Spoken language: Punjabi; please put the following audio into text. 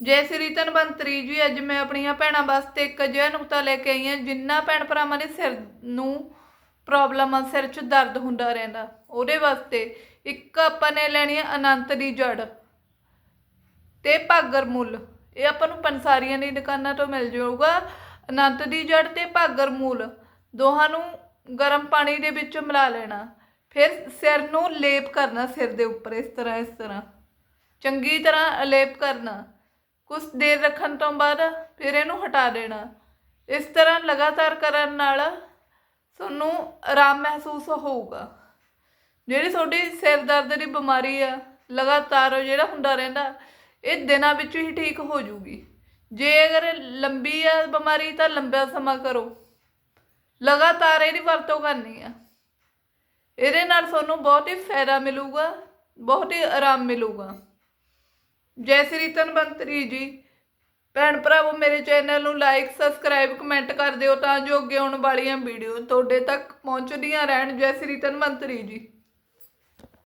ਜੈ ਸ੍ਰੀ ਧਨਵੰਤਰੀ ਜੀ, ਅੱਜ ਮੈਂ ਆਪਣੀਆਂ ਭੈਣਾਂ ਵਾਸਤੇ ਇੱਕ ਅਜਿਹਾ ਨੁਕਤਾ ਲੈ ਕੇ ਆਈ ਹਾਂ, ਜਿੰਨਾ ਭੈਣ ਭਰਾਵਾਂ ਦੇ ਸਿਰ ਨੂੰ ਪ੍ਰੋਬਲਮ ਆ, ਸਿਰ 'ਚ ਦਰਦ ਹੁੰਦਾ ਰਹਿੰਦਾ, ਉਹਦੇ ਵਾਸਤੇ ਇੱਕ ਆਪਾਂ ਨੇ ਲੈਣੀ ਹੈ ਅਨੰਤ ਦੀ ਜੜ ਤੇ ਭਾਗਰ ਮੁੱਲ। ਇਹ ਆਪਾਂ ਨੂੰ ਪੰਸਾਰੀਆਂ ਦੀ ਦੁਕਾਨਾਂ ਤੋਂ ਮਿਲ ਜਾਊਗਾ। ਅਨੰਤ ਦੀ ਜੜ ਤੇ ਭਾਗਰ ਮੁੱਲ। ਦੋਹਾਂ ਨੂੰ ਗਰਮ ਪਾਣੀ ਦੇ ਵਿੱਚ ਮਿਲਾ ਲੈਣਾ। ਫਿਰ ਸਿਰ ਨੂੰ ਲੇਪ ਕਰਨਾ, ਸਿਰ ਦੇ ਉੱਪਰ, ਇਸ ਤਰ੍ਹਾਂ ਇਸ ਤਰ੍ਹਾਂ। ਚੰਗੀ ਤਰ੍ਹਾਂ ਲੇਪ ਕਰਨਾ। ਕੁਝ ਦੇਰ ਰੱਖਣ ਤੋਂ ਬਾਅਦ ਫਿਰ ਇਹਨੂੰ ਹਟਾ ਦੇਣਾ। ਇਸ ਤਰ੍ਹਾਂ ਲਗਾਤਾਰ ਕਰਨ ਨਾਲ ਤੁਹਾਨੂੰ ਆਰਾਮ ਮਹਿਸੂਸ ਹੋਊਗਾ। ਜਿਹੜੀ ਤੁਹਾਡੀ ਸਿਰ ਦਰਦ ਦੀ ਬਿਮਾਰੀ ਆ, ਲਗਾਤਾਰ ਜਿਹੜਾ ਹੁੰਦਾ ਰਹਿੰਦਾ, ਇਹ ਦਿਨਾਂ ਵਿੱਚ ਹੀ ਠੀਕ ਹੋ ਜੂਗੀ। ਜੇ ਅਗਰ ਲੰਬੀ ਆ ਬਿਮਾਰੀ ਤਾਂ ਲੰਬਾ ਸਮਾਂ ਕਰੋ। ਲਗਾਤਾਰ ਇਹਦੀ ਵਰਤੋਂ ਕਰਨੀ ਆ। ਇਹਦੇ ਨਾਲ ਤੁਹਾਨੂੰ ਬਹੁਤ ਹੀ ਫਾਇਦਾ ਮਿਲੂਗਾ, ਬਹੁਤ ਹੀ ਆਰਾਮ ਮਿਲੂਗਾ। ਜੈ ਸ੍ਰੀ ਧਨਵੰਤਰੀ ਜੀ ਭੈਣ ਭਰਾਵੋ ਮੇਰੇ ਚੈਨਲ ਨੂੰ ਲਾਈਕ ਸਬਸਕ੍ਰਾਈਬ ਕਮੈਂਟ ਕਰ ਦਿਓ ਤਾਂ ਜੋ ਅੱਗੇ ਆਉਣ ਵਾਲੀਆਂ ਵੀਡੀਓ ਤੁਹਾਡੇ ਤੱਕ ਪਹੁੰਚਦੀਆਂ ਰਹਿਣ। ਜੈ ਸ੍ਰੀ ਧਨਵੰਤਰੀ ਜੀ।